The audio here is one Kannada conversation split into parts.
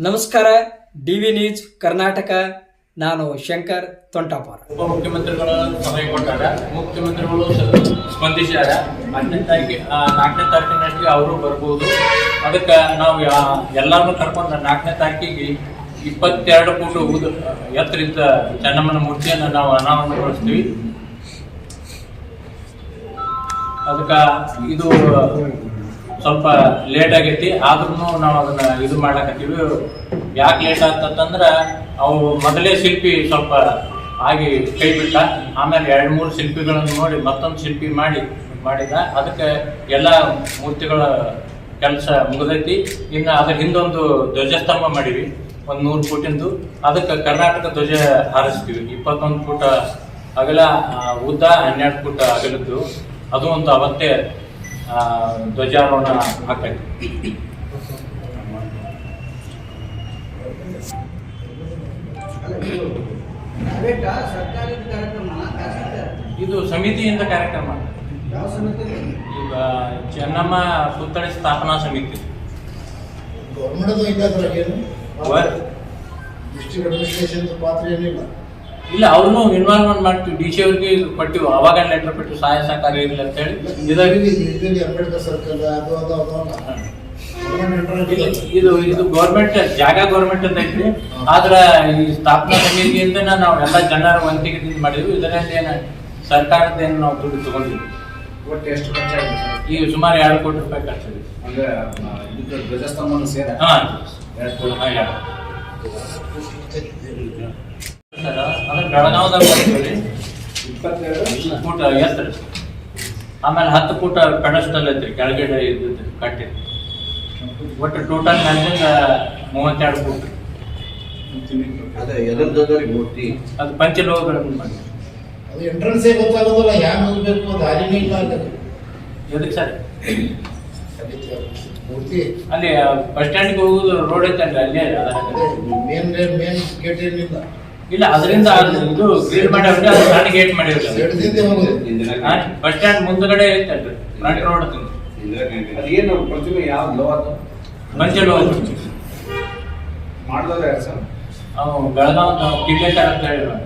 ನಮಸ್ಕಾರ ಡಿ ವಿ ನ್ಯೂಸ್ ಕರ್ನಾಟಕ. ನಾನು ಶಂಕರ್ ತೊಂಟಾಪಾರ. ಉಪ ಮುಖ್ಯಮಂತ್ರಿಗಳ ಸಭೆ ಕೊಟ್ಟಾರ. ಮುಖ್ಯಮಂತ್ರಿಗಳು ಸ- ಸ್ಪಂದಿಸ್ಯಾರ. ಹತ್ತನೇ ತಾರೀಕಿಗೆ ನಾಲ್ಕನೇ ತಾರೀಕಿನಷ್ಟಿಗೆ ಅವರು ಬರ್ಬೋದು. ಅದಕ್ಕೆ ನಾವು ಎಲ್ಲರನ್ನೂ ಎಲ್ಲಾರನ್ನೂ ಕರ್ಕೊಂಡು ನಾಲ್ಕನೇ ತಾರೀಕಿಗೆ ಇಪ್ಪತ್ತೆರಡು ಕೋಟಿ ಉದ ಎತ್ತರಿಂದ ಚೆನ್ನಮ್ಮನ ಮೂರ್ತಿಯನ್ನು ನಾವು ಅನಾವರಣಗೊಳಿಸ್ತೀವಿ. ಅದಕ್ಕೆ ಇದು ಸ್ವಲ್ಪ ಲೇಟ್ ಆಗೈತಿ ಆದ್ರೂ ನಾವು ಅದನ್ನ ಇದು ಮಾಡಕತ್ತೀವಿ ಯಾಕೆ ಲೇಟ್ ಆಗ್ತದಂದ್ರೆ ಅವು ಮೊದಲೇ ಶಿಲ್ಪಿ ಸ್ವಲ್ಪ ಆಗಿ ಕೈ ಬಿಟ್ಟ, ಆಮೇಲೆ ಎರಡು ಮೂರು ಶಿಲ್ಪಿಗಳನ್ನು ನೋಡಿ ಮತ್ತೊಂದು ಶಿಲ್ಪಿ ಮಾಡಿ ಮಾಡಿದ, ಅದಕ್ಕೆ ಎಲ್ಲ ಮೂರ್ತಿಗಳ ಕೆಲಸ ಮುಗಿದೈತಿ. ಇನ್ನು ಅದ್ರ ಹಿಂದೊಂದು ಧ್ವಜಸ್ತಂಭ ಮಾಡಿವಿ, ಒಂದು ನೂರು ಫೂಟಿಂದು. ಅದಕ್ಕೆ ಕರ್ನಾಟಕ ಧ್ವಜ ಹಾರಿಸ್ತೀವಿ, ಇಪ್ಪತ್ತೊಂದು ಫೂಟ ಅಗಲ ಉದ್ದ, ಹನ್ನೆರಡು ಫೂಟ ಅಗಲದ್ದು. ಅದು ಒಂದು ಅವತ್ತೇ ಧ್ವಜಾರೋಹಣ ಆಗ್ತಾಯಿತ್ತು ಇದು ಸಮಿತಿಯಿಂದ ಕಾರ್ಯಕ್ರಮ. ಈಗ ಚೆನ್ನಮ್ಮ ಪುತ್ಥಳಿ ಸ್ಥಾಪನಾ ಸಮಿತಿ. ಗೌರ್ಮೆಂಟ್ ಡಿಸ್ಟ್ರಿಕ್ಟ್ ಅಡ್ಮಿನಿಸ್ಟ್ರೇಷನ್ ಪಾತ್ರ ಏನಿಲ್ಲ. ಇಲ್ಲ ಅವ್ರನ್ನೂ ಇನ್ವಾಲ್ವ್ಮೆಂಟ್ ಮಾಡ್ತೀವಿ. ಡಿ ಸಿ ಅವ್ರಿಗೆ ಕೊಟ್ಟಿವಿ. ಅವಾಗ ಲೆಟರ್ ಪಟ್ಟು ಸಹಾಯ ಸಹಕಾರ ಇರಲಿ ಅಂತ ಹೇಳಿ. ಇದು ಇದು ಗೌರ್ಮೆಂಟ್ ಜಾಗ ಗೌರ್ಮೆಂಟ್ ಅಂತ ಐತ್ರಿ. ಆದ್ರೆ ಈ ಸ್ಥಾಪನಾ ಸಮಿತಿಯಿಂದ ನಾವು ಎಲ್ಲ ಜನರ ಒಂದಿಗೆ ಮಾಡಿದ್ವಿ. ಇದರಲ್ಲಿ ಏನು ಸರ್ಕಾರದ ಏನು ನಾವು ದುಡ್ಡು ತಗೊಂಡಿದ್ವಿ. ಒಟ್ಟು ಎಷ್ಟು ಖರ್ಚಾಗಿದೆ ಈಗ ಸುಮಾರು ಎರಡು ಕೋಟಿ ರೂಪಾಯಿ ಖರ್ಚಾಗಿದೆ ಅಂದ್ರೆ ಇದಕ್ಕೆ ಸೇರ? ಹಾ. ಎರಡು ಕೋಟಿ ಹಾ, ಎರಡು. ಬೆಳಗಾವದಾಗ ಫೂಟ್ ಎತ್ತರ ಆಮೇಲೆ ಹತ್ತು ಫೂಟ್ ಪೆಡಸ್ಟಲ್ ಐತ್ರಿ ಕೆಳಗಡೆ ಇದ್ದದ್ದು ಕಟ್ಟಿ. ಒಟ್ಟು ಟೋಟಲ್ ಮ್ಯಾಲಿಂದ ಮೂವತ್ತೆರಡು ಫೂಟ್ ಅದೇ ಎದರ್ದವ್ರಿಗೆ ಮೂರ್ತಿ. ಅದು ಪಂಚಲೋಹಗಳನ್ನು ಮಾಡಿ ಅದು ಎಂಟ್ರೆನ್ಸೇ ಗೊತ್ತಾಗೋದಿಲ್ಲ ಹ್ಯಾಂಗ್ ಹೋಗ್ಬೇಕು ದಾರಿನೇ ಇಲ್ಲ ಅಲ್ಲಿ ಎದಕ್ಕೆ ಸರ್? ಮೂರ್ತಿ. ಅಲ್ಲಿ ಬಸ್ ಸ್ಟ್ಯಾಂಡ್ ಹೋಗುದು ರೋಡ್ ಐತಲ್ರಿ ಅಲ್ಲೇ. ಮೇನ್ ಮೇನ್ ಗೇಟ್ ಏನಿಲ್ಲ. ಇಲ್ಲ ಅದರಿಂದ ಅದು ಇದು ಗ್ರಿಲ್ ಮಾಡ್ಯಾವ್ರಿ ಅದು ಸಣ್ಣ ಗೇಟ್ ಹೋಗೋದು. ಬಸ್ ಸ್ಟ್ಯಾಂಡ್ ಮುಂದಗಡೆ ಐತಲ್ರಿ ಫ್ರಂಟ್ ರೋಡ್ ಅದೇನು ಪ್ರತಿಮೆ ಯಾವ ಲೋ ಅದು? ಮಂಚ ಲೋ ಅದು ಯಾರು ಸರ್? ಅವು ಬೆಳಗಾವ್ ಕಿಡ್ಲೇಕರ್ ಅಂತ ಹೇಳಿದ್ರು.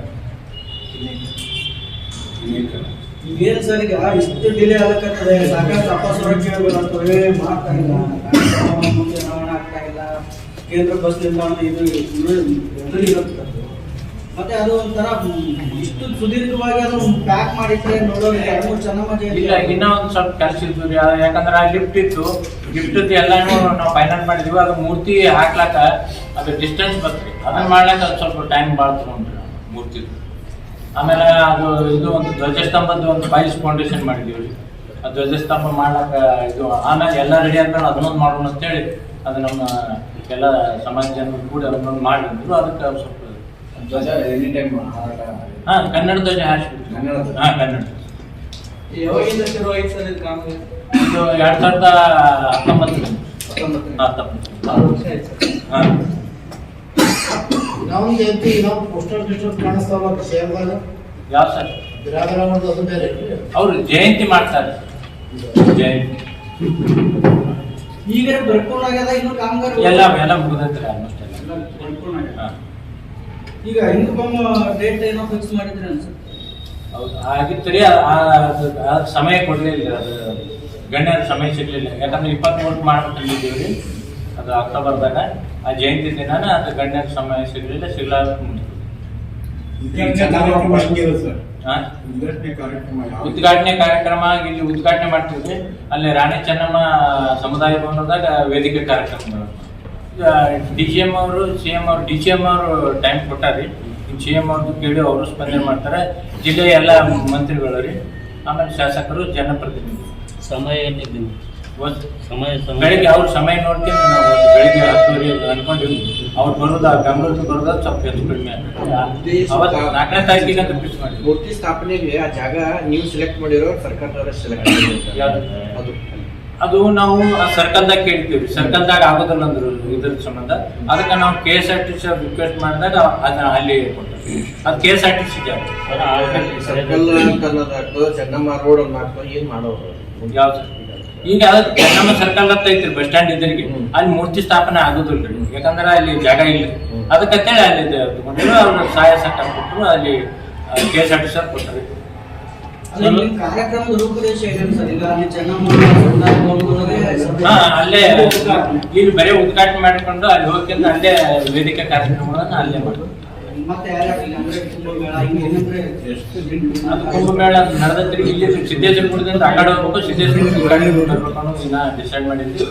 ಈಗೇನ್ ಸರ್ ಈಗ ಇಷ್ಟು ಡಿಲೇ ಆಗಕತ್ತದೆ ಸಾಕಷ್ಟು ಅಪಸುರಕ್ಷೆಗಳಾಗ್ತವೆ ಮಾಡ್ತಾ ಇಲ್ಲ. ಮುಂದೆ ಚುನಾವಣೆ ಆಗ್ತಾ ಇಲ್ಲ. ಕೇಂದ್ರ ಬಸ್ ನಿಲ್ದಾಣ ಇದು ಎದುರಿರುತ್ತೆ ಮತ್ತೆ ಅದು ಒಂಥರ ಇಷ್ಟು ಸುದೀರ್ಘವಾಗಿ ಅದು ಪ್ಯಾಕ್ ಮಾಡಿದ್ರೆ ನೋಡೋದಕ್ಕೆ ಎರಡು ಇನ್ನೂ ಒಂದು ಸ್ವಲ್ಪ ಕೆಲಸ ಇತ್ತು ಅದು ಯಾಕಂದ್ರೆ ಲಿಫ್ಟ್ ಇತ್ತು. ಲಿಫ್ಟ್ ಎಲ್ಲಾನು ನಾವು ಫೈನಲ್ ಮಾಡಿದ್ವಿ. ಅದು ಮೂರ್ತಿ ಹಾಕ್ಲಾಕ ಅದು ಡಿಸ್ಟೆನ್ಸ್ ಬರ್ತದೆ ಅದನ್ನ ಮಾಡ್ಲಾಕ ಅದು ಸ್ವಲ್ಪ ಟೈಮ್ ಭಾಳ ತಗೊಂಡ್ರಿ. ಮೂರ್ತಿ. ಆಮೇಲೆ ಅದು ಇದು ಒಂದು ಧ್ವಜಸ್ತಂಭದ ಒಂದು ಫೈಲ್ಸ್ ಫೌಂಡೇಶನ್ ಮಾಡಿದೀವಿ. ಆ ಧ್ವಜಸ್ತಂಭ ಮಾಡ್ಲಾಕ ಇದು ಆಮೇಲೆ ಎಲ್ಲ ರೆಡಿ ಆದ್ಮೇಲೆ ಅದನ್ನೊಂದು ಮಾಡೋಣ ಅಂತೇಳಿ ಅದು ನಮ್ಮ ಎಲ್ಲ ಸಮಾಜ ಜನರು ಕೂಡ ಅದನ್ನೊಂದು ಮಾಡಿದ್ರು. ಅದಕ್ಕೆ ಸ್ವಲ್ಪ ಧ್ವಜ ಎನಿ ಟೈಮ್ ಹಾರಾಟ ಹಾ ಕನ್ನಡ ಧ್ವಜ ಕನ್ನಡ ಕನ್ನಡ ಸರ್ ಇದು ಕಾಂಗ್ರೆಸ್ ಇದು ಸಾವಿರದ ಹತ್ತೊಂಬತ್ತು ಹತ್ತೊಂಬತ್ತು ವರ್ಷ ಸರ್ ಹಾ. ಸರ್ ಜಯಂತಿ ಮಾಡ್ತಾರೆ ಜಯಂತಿ ಈಗ ಬರ್ಕೊಂಡು ಆಗ್ಯದ ಇನ್ನು ಕಾಮಗಾರಿ ಎಲ್ಲ ಎಲ್ಲ ಮುಗಿದೈತ್ರಿ ಆಲ್ಮೋಸ್ಟ್ ಎಲ್ಲ ಎಲ್ಲ ಬರ್ಕೊಂಡು ಹಾ. ಈಗ ಇನ್ಕಮ್ ಡೇಟ್ ಏನೋ ಫಿಕ್ಸ್ ಮಾಡಿದ್ರೆ ಅನ್ಸುತ್ತೆ ಹೌದು ಆಗಿತ್ತು ರೀ ಆ- ಆ- ಅದು ಆ ಸಮಯ ಕೊಡ್ಲಿಲ್ಲ ಅದು ಗಣ್ಯರ ಸಮಯ ಸಿಗ್ಲಿಲ್ಲ. ಯಾಕಂದ್ರೆ ಇಪ್ಪತ್ತ್ಮೂರು ಮಾಡ್ಬೇಕಂದಿದ್ದೀವಿ ರೀ ಅದು ಅಕ್ಟೋಬರ್ದಾಗ. ಆ ಜಯಂತಿ ದಿನಾನ ಅದು ಗಣ್ಯರ ಸಮಯ ಸಿಗ್ಲಿಲ್ಲ ಸಿಗಲಾರ ಉದ್ಘಾಟನೆ ಕಾರ್ಯಕ್ರಮ ಇಲ್ಲಿ ಉದ್ಘಾಟನೆ ಮಾಡ್ತೀವಿ ಅಲ್ಲಿ ರಾಣಿ ಚೆನ್ನಮ್ಮ ಸಮುದಾಯ ಭವನದಾಗ ವೇದಿಕೆ ಕಾರ್ಯಕ್ರಮ. ಡಿ ಸಿ ಎಂ ಅವರು ಸಿ ಎಂ ಅವರು ಡಿ ಸಿ ಎಂ ಅವರು ಟೈಮ್ ಕೊಟ್ಟಾರಿ. ಸಿ ಎಂ ಅವ್ರದ್ದು ಕೇಳಿ ಅವರು ಸ್ಪಂದನೆ ಮಾಡ್ತಾರೆ. ಜಿಲ್ಲೆಯ ಎಲ್ಲ ಮಂತ್ರಿಗಳು ರೀ. ಆಮೇಲೆ ಶಾಸಕರು ಜನಪ್ರತಿನಿಧಿ. ಸಮಯ ಸಮಯ ಸಮಯ. ಬೆಳಿಗ್ಗೆ ಅವ್ರ ಸಮಯ ನೋಡ್ತೀನಿ ನಾವು ಒಂದು ಬೆಳಿಗ್ಗೆ ಹತ್ತುವರೆ ಅನ್ಕೊಂಡಿವಿ. ಅವ್ರು ಬರೋದು ಆ ಬೆಂಗಳೂರಿಗೆ ಬರೋದು ಸ್ವಲ್ಪ ಹೆಚ್ಚು ಕಡಿಮೆ. ಅವತ್ತು ನಾಲ್ಕನೇ ತಾರೀಕಿಗೆ ಅಂತ ಫಿಕ್ಸ್ ಮಾಡಿ ಮೂರ್ತಿ ಸ್ಥಾಪನೆಗೆ ಆ ಜಾಗ ನೀವು ಸೆಲೆಕ್ಟ್ ಮಾಡಿರೋ ಸರ್ಕಾರದವರ ಸೆಲೆಕ್ಟ್ ಯಾವ್ದು? ಅದು. ಅದು ನಾವು ಸರ್ಕಲ್ದಾಗ ಕೇಳ್ತೀವಿ. ಸರ್ಕಲ್ದಾಗ ಆಗೋದಿಲ್ಲ ಅಂದ್ರು ಇದ್ರ ಸಂಬಂಧ. ಅದಕ್ಕೆ ನಾವು K S R T C request ಮಾಡಿದಾಗ ಅದನ್ನ ಅಲ್ಲಿ ಅದು K S R T C road ಮಾಡೋದು? ಈಗ ನಮ್ಮ ಸರ್ಕಲ್ ಅಂತ ಐತ್ರಿ ಬಸ್ ಸ್ಟ್ಯಾಂಡ್ ಇದ್ರಿಗೆ ಅಲ್ಲಿ ಮೂರ್ತಿ ಸ್ಥಾಪನೆ ಆಗೋದಿಲ್ಲ ಯಾಕಂದ್ರೆ ಅಲ್ಲಿ ಜಾಗ ಇಲ್ಲ. ಅದಕ್ಕೆ ಅಲ್ಲಿ ಸಹಾಯ ಸಟ್ಟ ಕೊಟ್ಟರು ಅಲ್ಲಿ K S R T C ಕೊಟ್ಟರು ಅಲ್ಲೇ ಇಲ್ಲಿ ಬರೀ ಉದ್ಘಾಟನೆ ಮಾಡಿಕೊಂಡು ಅಲ್ಲಿ ಹೋಗ್ಕೊಂಡು ಅಲ್ಲೇ ವೇದಿಕೆ ಕಾರ್ಯಕ್ರಮಗಳನ್ನು ಅಲ್ಲೇ ಮಾಡಿ ಕುಂಭಮೇಳ ನಡೆದತ್ರಿ ಇಲ್ಲಿ ಸಿದ್ದೇಶ್ವರಪುರದಿಂದ ಆ ಕಡೆ ಹೋಗ್ಬೇಕು ಸಿದ್ದೇಶ್ವರ ಡಿಸೈಡ್ ಮಾಡಿದ್ವಿ.